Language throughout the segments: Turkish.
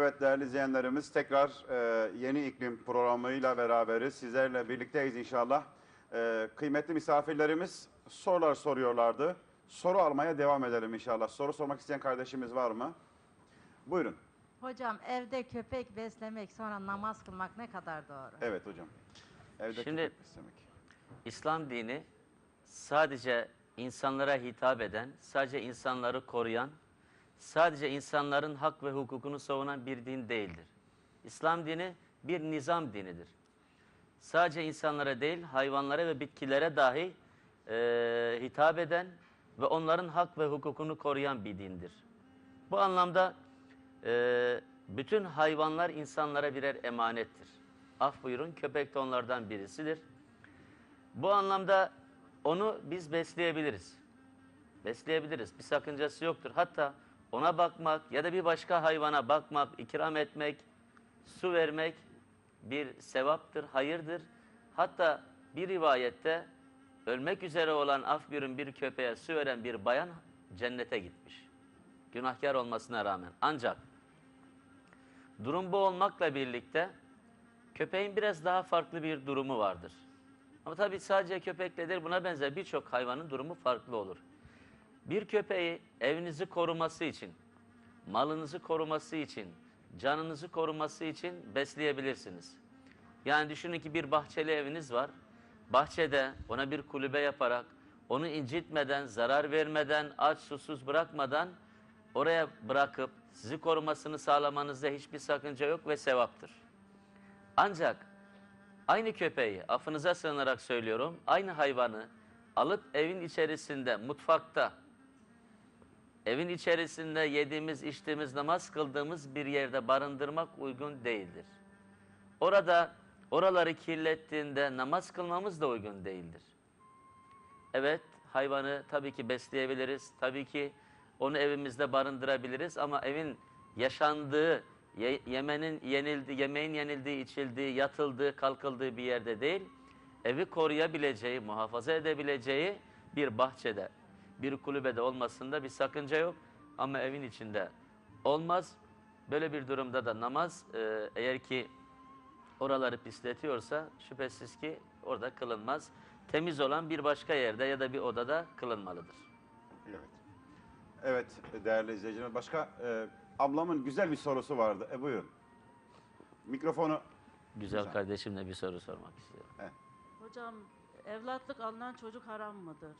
Evet değerli izleyenlerimiz tekrar e, yeni iklim programıyla beraberiz. Sizlerle birlikteyiz inşallah. E, kıymetli misafirlerimiz sorular soruyorlardı. Soru almaya devam edelim inşallah. Soru sormak isteyen kardeşimiz var mı? Buyurun. Hocam evde köpek beslemek sonra namaz kılmak ne kadar doğru? Evet hocam. Evde Şimdi- köpek beslemek. İslam dini sadece insanlara hitap eden, sadece insanları koruyan, sadece insanların hak ve hukukunu savunan bir din değildir. İslam dini bir nizam dinidir. Sadece insanlara değil, hayvanlara ve bitkilere dahi e, hitap eden ve onların hak ve hukukunu koruyan bir dindir. Bu anlamda e, bütün hayvanlar insanlara birer emanettir. Af buyurun, köpek de onlardan birisidir. Bu anlamda onu biz besleyebiliriz. Besleyebiliriz. Bir sakıncası yoktur. Hatta ona bakmak ya da bir başka hayvana bakmak, ikram etmek, su vermek bir sevaptır, hayırdır. Hatta bir rivayette ölmek üzere olan af buyurun bir köpeğe su veren bir bayan cennete gitmiş. Günahkar olmasına rağmen. Ancak durum bu olmakla birlikte köpeğin biraz daha farklı bir durumu vardır. Ama tabii sadece köpekle değil buna benzer birçok hayvanın durumu farklı olur. Bir köpeği evinizi koruması için, malınızı koruması için, canınızı koruması için besleyebilirsiniz. Yani düşünün ki bir bahçeli eviniz var. Bahçede ona bir kulübe yaparak, onu incitmeden, zarar vermeden, aç susuz bırakmadan oraya bırakıp sizi korumasını sağlamanızda hiçbir sakınca yok ve sevaptır. Ancak aynı köpeği, affınıza sığınarak söylüyorum, aynı hayvanı alıp evin içerisinde, mutfakta, evin içerisinde yediğimiz, içtiğimiz, namaz kıldığımız bir yerde barındırmak uygun değildir. Orada oraları kirlettiğinde namaz kılmamız da uygun değildir. Evet, hayvanı tabii ki besleyebiliriz. Tabii ki onu evimizde barındırabiliriz ama evin yaşandığı, ye- yemenin yenildiği, yemeğin yenildiği, içildiği, yatıldığı, kalkıldığı bir yerde değil, evi koruyabileceği, muhafaza edebileceği bir bahçede, bir kulübede olmasında bir sakınca yok. Ama evin içinde olmaz. Böyle bir durumda da namaz e, eğer ki oraları pisletiyorsa şüphesiz ki orada kılınmaz. Temiz olan bir başka yerde ya da bir odada kılınmalıdır. Evet. Evet değerli izleyiciler. Başka e, ablamın güzel bir sorusu vardı. E buyurun. Mikrofonu Güzel, Güzel. kardeşimle bir soru sormak istiyorum. Hocam evlatlık alınan çocuk haram mıdır?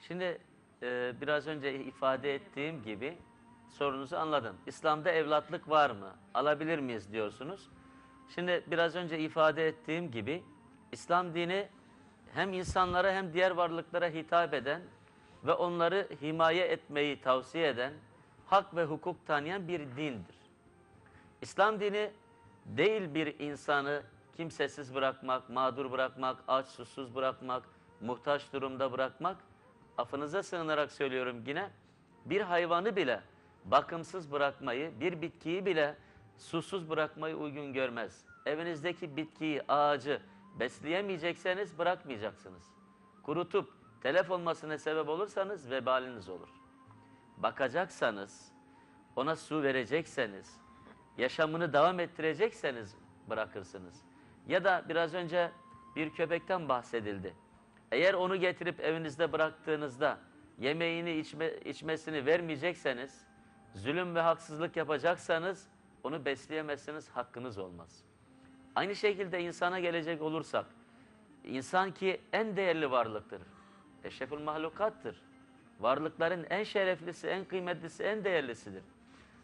Şimdi e, biraz önce ifade ettiğim gibi sorunuzu anladım. İslam'da evlatlık var mı? Alabilir miyiz diyorsunuz. Şimdi biraz önce ifade ettiğim gibi İslam dini hem insanlara hem diğer varlıklara hitap eden ve onları himaye etmeyi tavsiye eden, hak ve hukuk tanıyan bir dindir. İslam dini değil bir insanı kimsesiz bırakmak, mağdur bırakmak, aç susuz bırakmak, muhtaç durumda bırakmak. Affınıza sığınarak söylüyorum yine, bir hayvanı bile bakımsız bırakmayı, bir bitkiyi bile susuz bırakmayı uygun görmez. Evinizdeki bitkiyi, ağacı besleyemeyecekseniz bırakmayacaksınız. Kurutup telef olmasına sebep olursanız vebaliniz olur. Bakacaksanız, ona su verecekseniz, yaşamını devam ettirecekseniz bırakırsınız. Ya da biraz önce bir köpekten bahsedildi. Eğer onu getirip evinizde bıraktığınızda yemeğini içme, içmesini vermeyecekseniz, zulüm ve haksızlık yapacaksanız onu besleyemezsiniz, hakkınız olmaz. Aynı şekilde insana gelecek olursak, insan ki en değerli varlıktır. Eşrefül mahlukattır. Varlıkların en şereflisi, en kıymetlisi, en değerlisidir.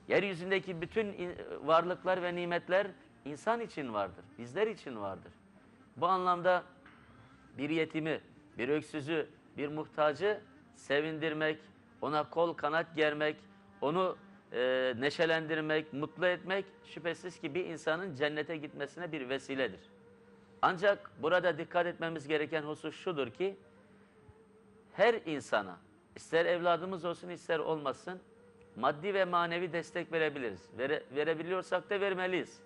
Yeryüzündeki bütün varlıklar ve nimetler insan için vardır, bizler için vardır. Bu anlamda bir yetimi, bir öksüzü, bir muhtacı sevindirmek, ona kol kanat germek, onu e, neşelendirmek, mutlu etmek şüphesiz ki bir insanın cennete gitmesine bir vesiledir. Ancak burada dikkat etmemiz gereken husus şudur ki, her insana, ister evladımız olsun ister olmasın, maddi ve manevi destek verebiliriz. Vere, verebiliyorsak da vermeliyiz.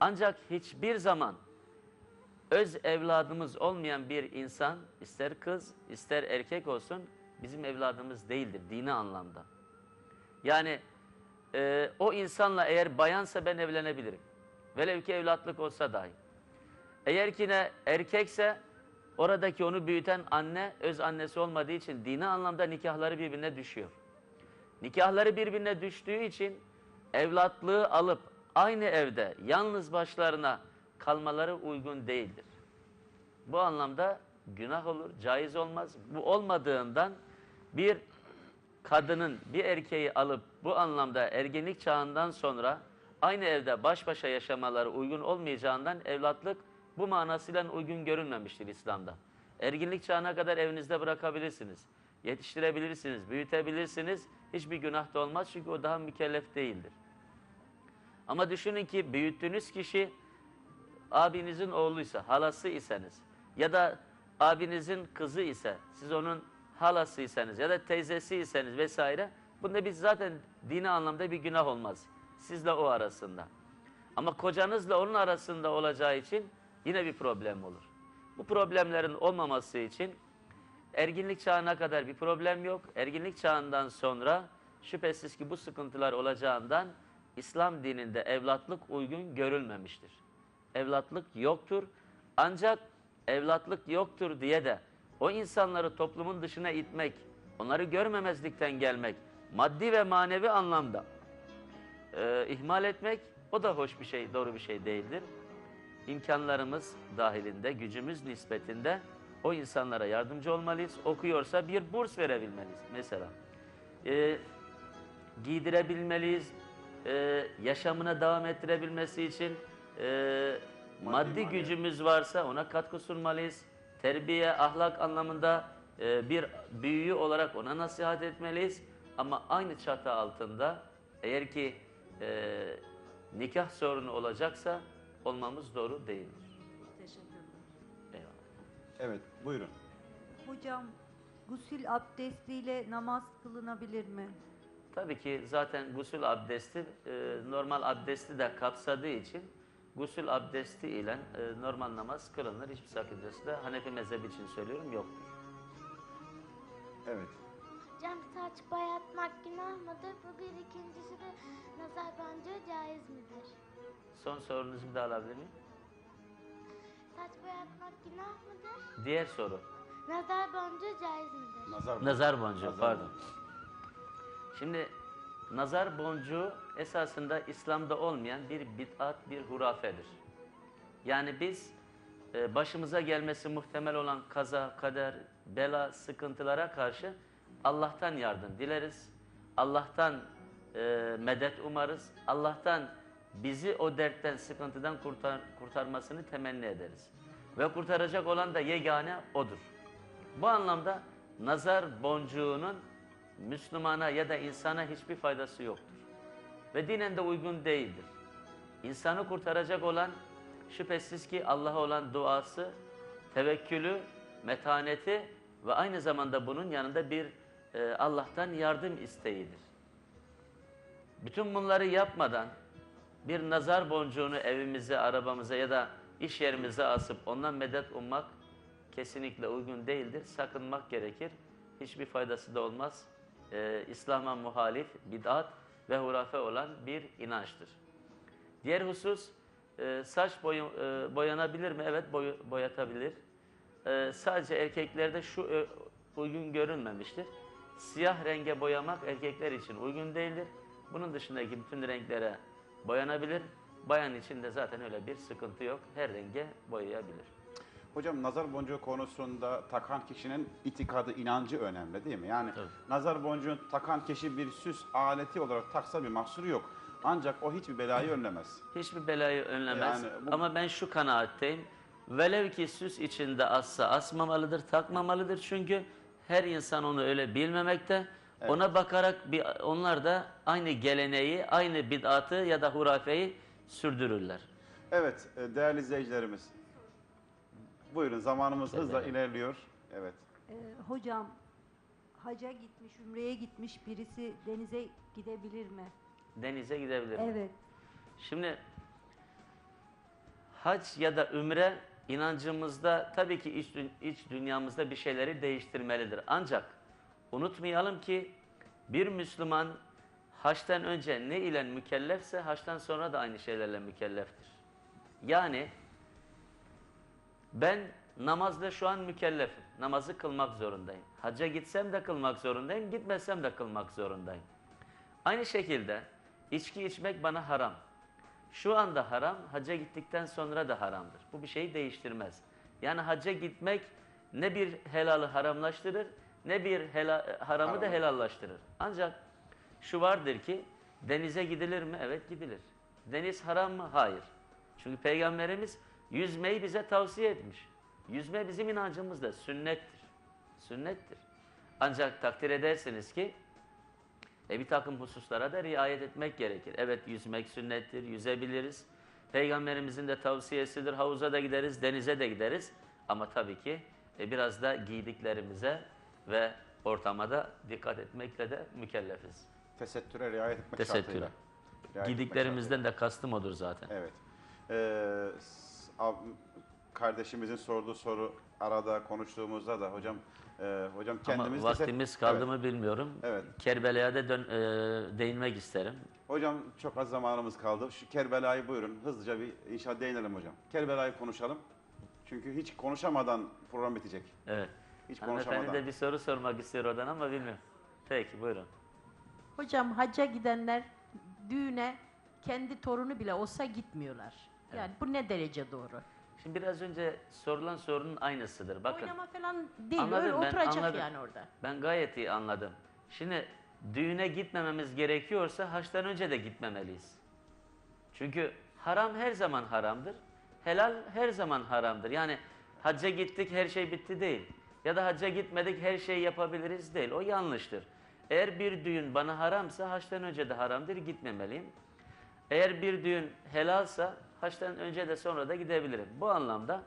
Ancak hiçbir zaman öz evladımız olmayan bir insan, ister kız ister erkek olsun bizim evladımız değildir dini anlamda. Yani e, o insanla eğer bayansa ben evlenebilirim. Velev ki evlatlık olsa dahi. Eğer ki ne erkekse oradaki onu büyüten anne öz annesi olmadığı için dini anlamda nikahları birbirine düşüyor. Nikahları birbirine düştüğü için evlatlığı alıp aynı evde yalnız başlarına kalmaları uygun değildir. Bu anlamda günah olur, caiz olmaz. Bu olmadığından bir kadının bir erkeği alıp bu anlamda ergenlik çağından sonra aynı evde baş başa yaşamaları uygun olmayacağından evlatlık bu manasıyla uygun görünmemiştir İslam'da. Erginlik çağına kadar evinizde bırakabilirsiniz. Yetiştirebilirsiniz, büyütebilirsiniz. Hiçbir günah da olmaz çünkü o daha mükellef değildir. Ama düşünün ki büyüttüğünüz kişi abinizin oğluysa, halası iseniz ya da abinizin kızı ise, siz onun halasıysanız ya da teyzesi iseniz vesaire, bunda biz zaten dini anlamda bir günah olmaz. Sizle o arasında. Ama kocanızla onun arasında olacağı için yine bir problem olur. Bu problemlerin olmaması için erginlik çağına kadar bir problem yok. Erginlik çağından sonra şüphesiz ki bu sıkıntılar olacağından İslam dininde evlatlık uygun görülmemiştir. Evlatlık yoktur. Ancak evlatlık yoktur diye de o insanları toplumun dışına itmek, onları görmemezlikten gelmek, maddi ve manevi anlamda e, ihmal etmek o da hoş bir şey, doğru bir şey değildir. İmkanlarımız dahilinde, gücümüz nispetinde o insanlara yardımcı olmalıyız. Okuyorsa bir burs verebilmeliyiz mesela. E, giydirebilmeliyiz, e, yaşamına devam ettirebilmesi için e, maddi, manevi. gücümüz varsa ona katkı sunmalıyız. Terbiye, ahlak anlamında e, bir büyüğü olarak ona nasihat etmeliyiz. Ama aynı çatı altında eğer ki e, nikah sorunu olacaksa olmamız doğru değildir. Teşekkürler. Eyvallah. Evet, buyurun. Hocam gusül abdestiyle namaz kılınabilir mi? Tabii ki zaten gusül abdesti e, normal abdesti de kapsadığı için gusül abdesti ile e, normal namaz kılınır. Hiçbir sakıncası da Hanefi mezhebi için söylüyorum yoktur. Evet. Hocam saç boyatmak günah mıdır? Bu bir ikincisi de nazar boncuğu caiz midir? Son sorunuzu bir daha alabilir miyim? Saç boyatmak günah mıdır? Diğer soru. Nazar boncuğu caiz midir? Nazar, Nazar boncuğu Nazar pardon. Şimdi nazar boncuğu esasında İslam'da olmayan bir bid'at, bir hurafedir. Yani biz e, başımıza gelmesi muhtemel olan kaza, kader, bela, sıkıntılara karşı Allah'tan yardım dileriz. Allah'tan e, medet umarız. Allah'tan bizi o dertten, sıkıntıdan kurtar, kurtarmasını temenni ederiz. Ve kurtaracak olan da yegane O'dur. Bu anlamda nazar boncuğunun Müslümana ya da insana hiçbir faydası yoktur. Ve dinen de uygun değildir. İnsanı kurtaracak olan şüphesiz ki Allah'a olan duası, tevekkülü, metaneti ve aynı zamanda bunun yanında bir e, Allah'tan yardım isteğidir. Bütün bunları yapmadan bir nazar boncuğunu evimize, arabamıza ya da iş yerimize asıp ondan medet ummak kesinlikle uygun değildir. Sakınmak gerekir. Hiçbir faydası da olmaz. Ee, İslam'a muhalif, bid'at ve hurafe olan bir inançtır. Diğer husus, e, saç boyu, e, boyanabilir mi? Evet boyu, boyatabilir. E, sadece erkeklerde şu ö- uygun görünmemiştir. Siyah renge boyamak erkekler için uygun değildir. Bunun dışındaki bütün renklere boyanabilir. Bayan için de zaten öyle bir sıkıntı yok. Her renge boyayabilir. Hocam nazar boncuğu konusunda takan kişinin itikadı, inancı önemli değil mi? Yani Tabii. nazar boncuğunu takan kişi bir süs aleti olarak taksa bir mahsuru yok. Ancak o hiçbir belayı önlemez. Hiçbir belayı önlemez. Yani bu- Ama ben şu kanaatteyim. Velev ki süs içinde assa asmamalıdır, takmamalıdır. Çünkü her insan onu öyle bilmemekte. Ona bakarak bir, onlar da aynı geleneği, aynı bid'atı ya da hurafeyi sürdürürler. Evet e, değerli izleyicilerimiz. Buyurun zamanımız hızla ilerliyor. Evet. Ee, hocam haca gitmiş, ümreye gitmiş birisi denize gidebilir mi? Denize gidebilir. mi? Evet. Şimdi hac ya da ümre inancımızda tabii ki iç, iç dünyamızda bir şeyleri değiştirmelidir. Ancak unutmayalım ki bir Müslüman haçtan önce ne ile mükellefse haçtan sonra da aynı şeylerle mükelleftir. Yani ben namazla şu an mükellefim. Namazı kılmak zorundayım. Hacca gitsem de kılmak zorundayım, gitmesem de kılmak zorundayım. Aynı şekilde içki içmek bana haram. Şu anda haram, hacca gittikten sonra da haramdır. Bu bir şeyi değiştirmez. Yani hacca gitmek ne bir helalı haramlaştırır, ne bir hela- haramı da Haram. helallaştırır. Ancak şu vardır ki denize gidilir mi? Evet gidilir. Deniz haram mı? Hayır. Çünkü Peygamberimiz yüzmeyi bize tavsiye etmiş. Yüzme bizim inancımızda sünnettir. Sünnettir. Ancak takdir edersiniz ki e bir takım hususlara da riayet etmek gerekir. Evet yüzmek sünnettir, yüzebiliriz. Peygamberimizin de tavsiyesidir. Havuza da gideriz, denize de gideriz. Ama tabii ki e, biraz da giydiklerimize ve ortama da dikkat etmekle de mükellefiz. Tesettüre riayet etmek Tesettüre. şartıyla. Etmek Giydiklerimizden de kastım odur zaten. Evet. Ee, ab- kardeşimizin sorduğu soru arada konuştuğumuzda da hocam e, hocam kendimiz Ama vaktimiz kaldı Evet. mı bilmiyorum. Evet. Kerbela'ya da dön, e, değinmek isterim. Hocam çok az zamanımız kaldı. Şu Kerbela'yı buyurun hızlıca bir inşallah değinelim hocam. Kerbela'yı konuşalım. Çünkü hiç konuşamadan program bitecek. Evet. Hiç Hanımefendi konuşamadan. de bir soru sormak istiyor oradan ama bilmiyorum. Peki buyurun. Hocam hacca gidenler düğüne kendi torunu bile olsa gitmiyorlar. Yani bu ne derece doğru? Şimdi biraz önce sorulan sorunun aynısıdır. Bakın Oynama falan değil, Anladım öyle ben, oturacak anladım. yani orada. ben gayet iyi anladım. Şimdi düğüne gitmememiz gerekiyorsa haçtan önce de gitmemeliyiz. Çünkü haram her zaman haramdır. Helal her zaman haramdır. Yani hacca gittik her şey bitti değil. Ya da hacca gitmedik her şeyi yapabiliriz değil. O yanlıştır. Eğer bir düğün bana haramsa haçtan önce de haramdır gitmemeliyim. Eğer bir düğün helalsa haçtan önce de sonra da gidebilirim. Bu anlamda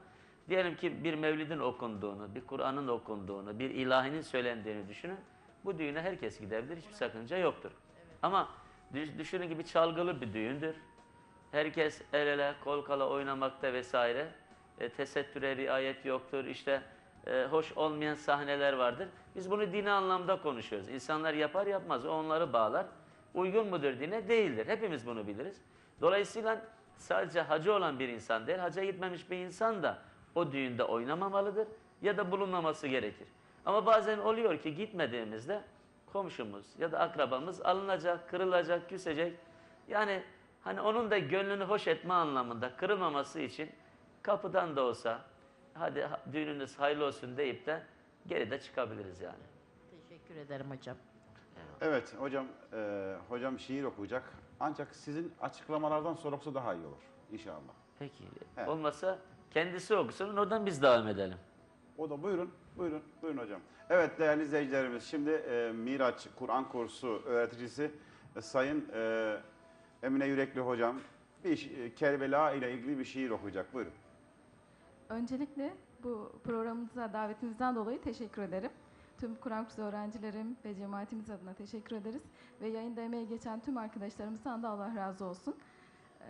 diyelim ki bir mevlidin okunduğunu, bir Kur'an'ın okunduğunu, bir ilahinin söylendiğini düşünün. Bu düğüne herkes gidebilir, hiçbir sakınca yoktur. Ama düş- düşünün ki bir çalgılı bir düğündür. Herkes el ele, kol kala oynamakta vesaire. E, tesettüre riayet yoktur. İşte e, hoş olmayan sahneler vardır. Biz bunu dini anlamda konuşuyoruz. İnsanlar yapar yapmaz, onları bağlar. Uygun mudur dine? Değildir. Hepimiz bunu biliriz. Dolayısıyla sadece hacı olan bir insan değil, hacca gitmemiş bir insan da o düğünde oynamamalıdır ya da bulunmaması gerekir. Ama bazen oluyor ki gitmediğimizde komşumuz ya da akrabamız alınacak, kırılacak, küsecek. Yani hani onun da gönlünü hoş etme anlamında kırılmaması için kapıdan da olsa hadi ha- düğününüz hayırlı olsun deyip de geride çıkabiliriz yani. Teşekkür ederim hocam. Evet hocam e, hocam şiir okuyacak. Ancak sizin açıklamalardan sonrası daha iyi olur inşallah. Peki Evet. olmasa kendisi okusun oradan biz devam edelim. O da buyurun, buyurun, buyurun hocam. Evet değerli izleyicilerimiz, şimdi e, Miraç Kur'an kursu öğreticisi e, Sayın e, Emine Yürekli hocam bir e, Kerbela ile ilgili bir şiir okuyacak. Buyurun. Öncelikle bu programımıza davetinizden dolayı teşekkür ederim. Tüm Kur'an kursu öğrencilerim ve cemaatimiz adına teşekkür ederiz. Ve yayında emeği geçen tüm arkadaşlarımızdan da Allah razı olsun. Ee,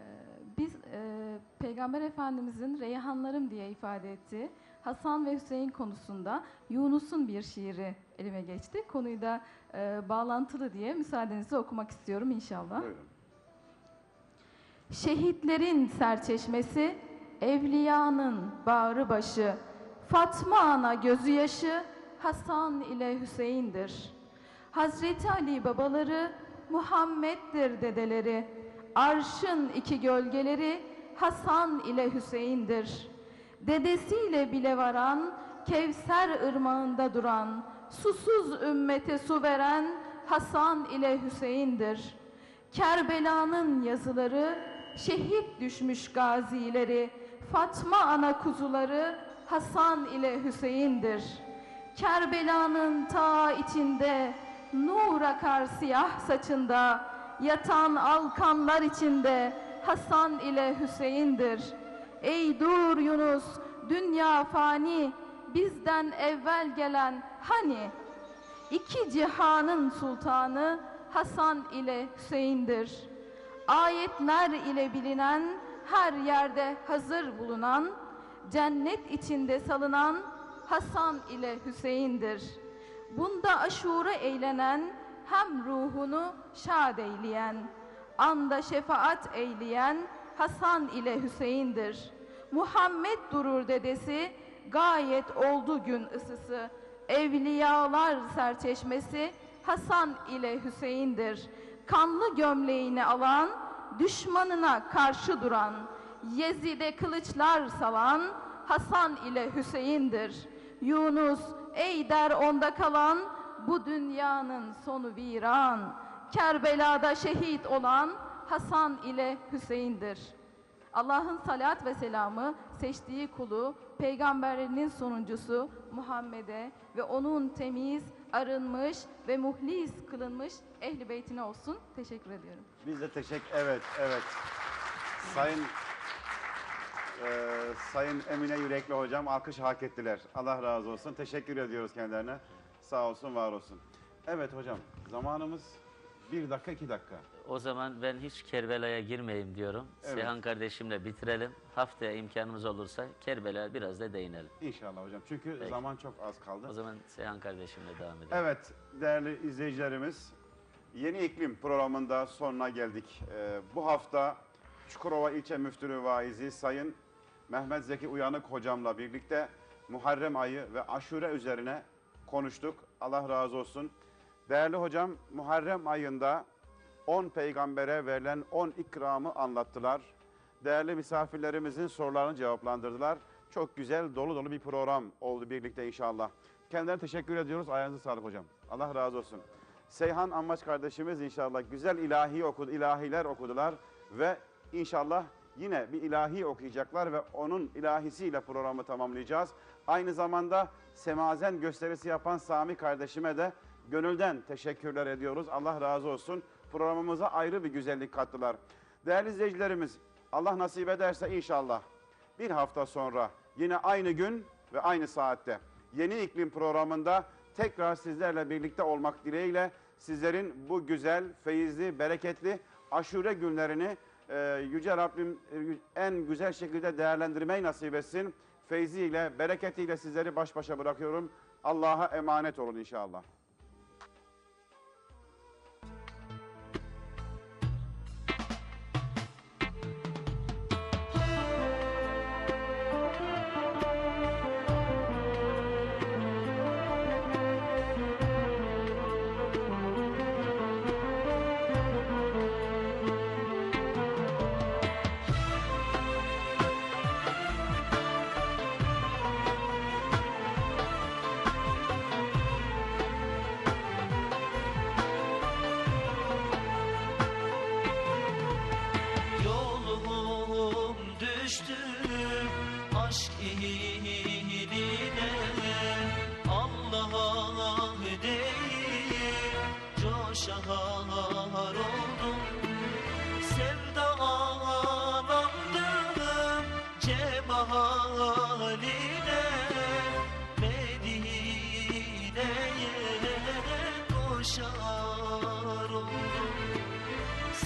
Biz e, Peygamber Efendimizin Reyhanlarım diye ifade ettiği Hasan ve Hüseyin konusunda Yunus'un bir şiiri elime geçti. Konuyu da e, bağlantılı diye müsaadenizle okumak istiyorum inşallah. Buyurun. Şehitlerin serçeşmesi, evliyanın bağrı başı, Fatma ana gözü yaşı, Hasan ile Hüseyin'dir. Hazreti Ali babaları, Muhammed'dir dedeleri, Arşın iki gölgeleri, Hasan ile Hüseyin'dir. Dedesiyle bile varan, Kevser ırmağında duran, Susuz ümmete su veren, Hasan ile Hüseyin'dir. Kerbela'nın yazıları, şehit düşmüş gazileri, Fatma ana kuzuları, Hasan ile Hüseyin'dir. Kerbela'nın ta içinde, nur akar siyah saçında, yatan alkanlar içinde, Hasan ile Hüseyin'dir. Ey dur Yunus, dünya fani, bizden evvel gelen hani? İki cihanın sultanı Hasan ile Hüseyin'dir. Ayetler ile bilinen, her yerde hazır bulunan, cennet içinde salınan Hasan ile Hüseyin'dir. Bunda aşure eğlenen, hem ruhunu şad eyleyen, anda şefaat eyleyen Hasan ile Hüseyin'dir. Muhammed durur dedesi, gayet oldu gün ısısı. Evliyalar serçeşmesi Hasan ile Hüseyin'dir. Kanlı gömleğini alan, düşmanına karşı duran, Yezid'e kılıçlar salan Hasan ile Hüseyin'dir. Yunus ey der onda kalan, bu dünyanın sonu viran. Kerbela'da şehit olan Hasan ile Hüseyin'dir. Allah'ın salat ve selamı seçtiği kulu, peygamberlerinin sonuncusu Muhammed'e ve onun temiz, arınmış ve muhlis kılınmış ehli beytine olsun. Teşekkür ediyorum. Biz de teşekkür evet evet. Sayın eee, Sayın Emine Yürekli hocam alkış hak ettiler. Allah razı olsun. Teşekkür ediyoruz kendilerine. Sağ olsun, var olsun. Evet hocam, zamanımız bir dakika, iki dakika. O zaman ben hiç Kerbela'ya girmeyeyim diyorum. Evet. Seyhan kardeşimle bitirelim. Haftaya imkanımız olursa Kerbela'ya biraz da değinelim. İnşallah hocam. Çünkü Peki. zaman çok az kaldı. O zaman Seyhan kardeşimle devam edelim. Evet değerli izleyicilerimiz Yeni İklim programında sonuna geldik. Ee, bu hafta Çukurova İlçe Müftülüğü Vaizi Sayın Mehmet Zeki Uyanık hocamla birlikte Muharrem ayı ve aşure üzerine konuştuk. Allah razı olsun. Değerli hocam Muharrem ayında 10 peygambere verilen 10 ikramı anlattılar. Değerli misafirlerimizin sorularını cevaplandırdılar. Çok güzel, dolu dolu bir program oldu birlikte inşallah. Kendilerine teşekkür ediyoruz. Ayağınıza sağlık hocam. Allah razı olsun. Seyhan Ammaç kardeşimiz inşallah güzel ilahi okudu, ilahiler okudular ve inşallah yine bir ilahi okuyacaklar ve onun ilahisiyle programı tamamlayacağız. Aynı zamanda semazen gösterisi yapan Sami kardeşime de gönülden teşekkürler ediyoruz. Allah razı olsun. Programımıza ayrı bir güzellik kattılar. Değerli izleyicilerimiz, Allah nasip ederse inşallah bir hafta sonra yine aynı gün ve aynı saatte yeni iklim programında tekrar sizlerle birlikte olmak dileğiyle sizlerin bu güzel, feyizli, bereketli aşure günlerini e, Yüce Rabbim e, en güzel şekilde değerlendirmeyi nasip etsin. Feyziyle, bereketiyle sizleri baş başa bırakıyorum. Allah'a emanet olun inşallah.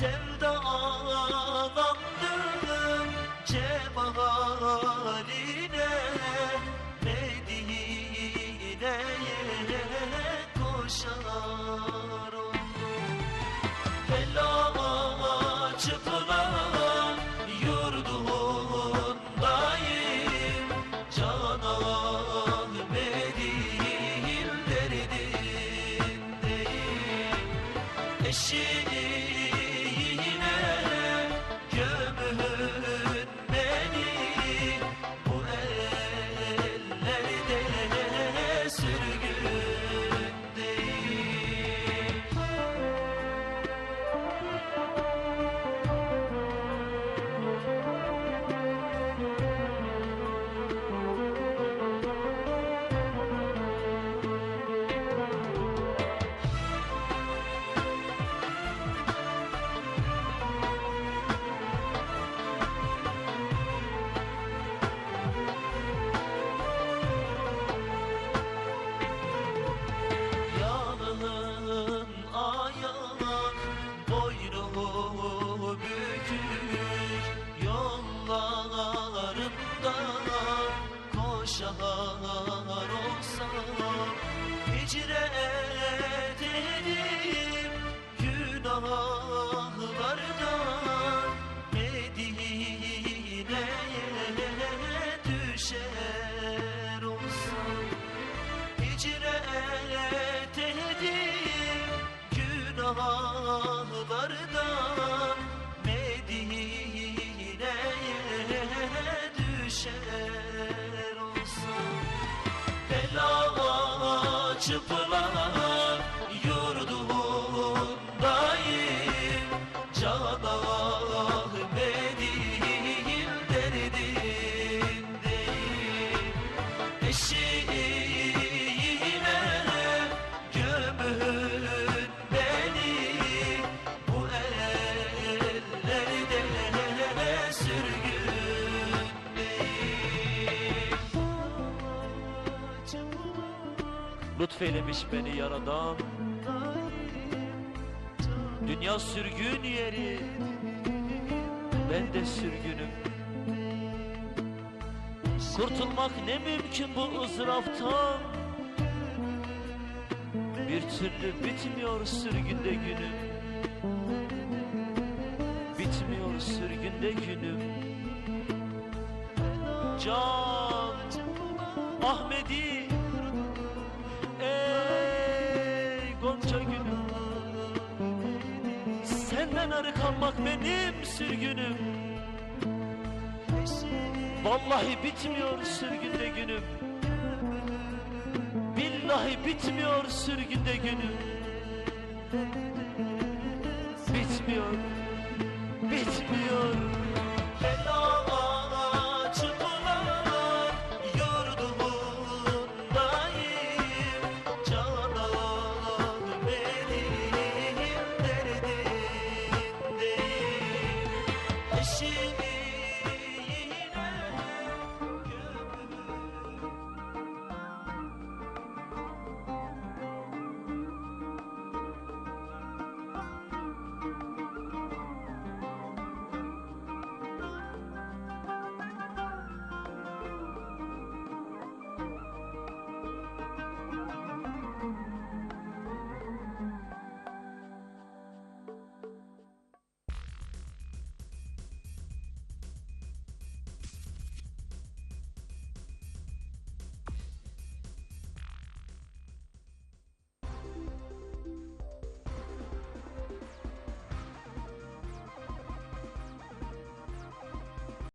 Hashem. Lütfeylemiş beni yaradan. Dünya sürgün yeri Ben de sürgünüm. Kurtulmak ne mümkün bu ızdıraptan? Bir türlü bitmiyor sürgünde günüm. Bitmiyor sürgünde günüm. Can Ahmedi sürgünüm Vallahi bitmiyor sürgünde günüm. Billahi bitmiyor sürgünde günüm